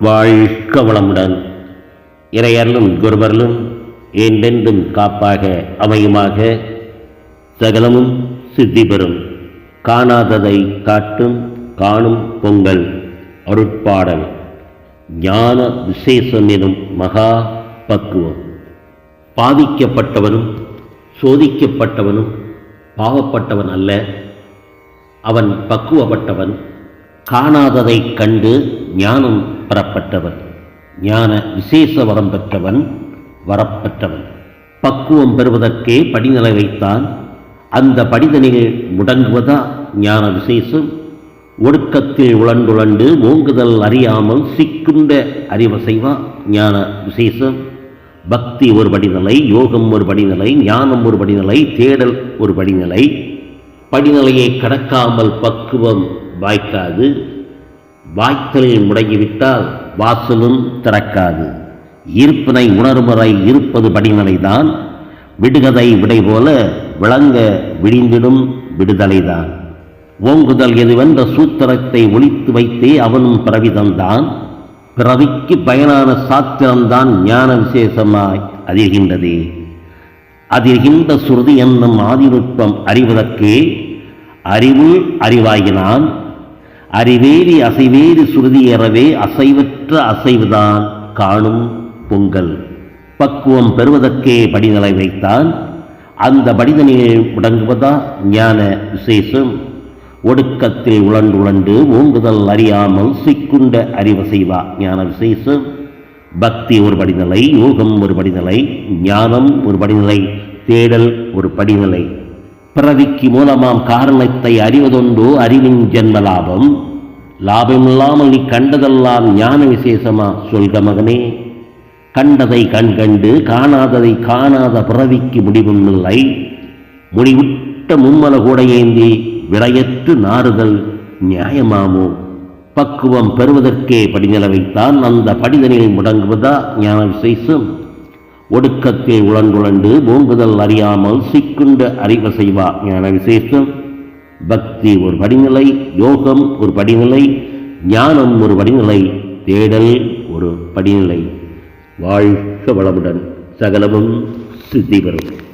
வாழ்க வளமுடன். இறையர்களும் குருவர்களும் என்றென்றும் காப்பாக அமையுமாக. சகலமும் சித்தி பெறும். காணாததை காட்டும் காணும் பொங்கல் அருட்பாடல். ஞான விசேஷம் எனும் மகா பக்குவம். பாதிக்கப்பட்டவனும் சோதிக்கப்பட்டவனும் பாவப்பட்டவன் அல்ல. அவன் பக்குவப்பட்டவன் காணாததைக் கண்டு ஞானம் பெறப்பட்டவன் ஞான விசேஷ வரம் பெற்றவன் வரப்பெற்றவன் பக்குவம் பெறுவதற்கே படிநிலை வைத்தான். அந்த படிதனில் முடங்குவதா ஞான விசேஷம்? ஒடுக்கத்தில் உழண்டுழண்டு ஓங்குதல் அறியாமல் சிக்குண்ட அறிவு ஞான விசேஷம்? பக்தி ஒரு படிநிலை யோகம் ஒரு படிநிலை ஞானம் ஒரு படிநிலை தேடல் ஒரு படிநிலை. படிநிலையை கடக்காமல் பக்குவம் வாய்க்காது. வாய்த்தலில் முடங்கிவிட்டால் வாசலும் திறக்காது. இருப்பினை உணர்முறை இருப்பது படிநிலைதான். விடுகதை விடை போல விளங்க விடிந்திடும் விடுதலைதான். ஓங்குதல் எதுவென்ற சூத்திரத்தை ஒழித்து வைத்தே அவனும் பிறவிதந்தான் பிறவிக்கு பயனான சாத்திரம்தான் ஞான விசேஷமாய் அதிர்கின்றதே. அதிர்கின்ற சுருதி என்னும் ஆதிநுட்பம் அறிவதற்கே அறிவு அறிவாகினான். அறிவேறி அசைவேறி சுருதி ஏறவே அசைவற்ற அசைவுதான் காணும் பொங்கல். பக்குவம் பெறுவதற்கே படிநிலை வைத்தான். அந்த படிதனில் முடங்குவதா? ஞான விசேஷம். ஒடுக்கத்தில் உழண்டு உழண்டு ஓங்குதல் அறியாமல் சிக்குண்ட அறிவு செய்வா. ஞான விசேஷம். பக்தி ஒரு படிநிலை யோகம் ஒரு படிநிலை ஞானம் ஒரு படிநிலை தேடல் ஒரு படிநிலை. பிறவிக்கு மூலமாம் காரணத்தை அறிவதொண்டோ அறிவின் ஜென்ம லாபம் லாபமில்லாமல் நீ கண்டதெல்லாம் ஞான விசேஷமா? சொல்க மகனே. கண்டதை கண்கண்டு காணாததை காணாத பிறவிக்கு முடிவுமில்லை முடிவிட்ட மும்மல கூட ஏந்தி விடையற்று நாறுதல் நியாயமாமோ? பக்குவம் பெறுவதற்கே படிநிலவைத்தான் அந்த படிதனில் முடங்குவதா ஞான விசேஷம்? ஒடுக்கத்தில் உழண்டுழண்டு ஓங்குதல் அறியாமல் சிக்குண்ட அறிவு செய்வா. ஞான விசேஷம். பக்தி ஒரு படிநிலை யோகம் ஒரு படிநிலை ஞானம் ஒரு படிநிலை தேடல் ஒரு படிநிலை. வாழ்க வளமுடன். சகலமும் சித்தி பெறும்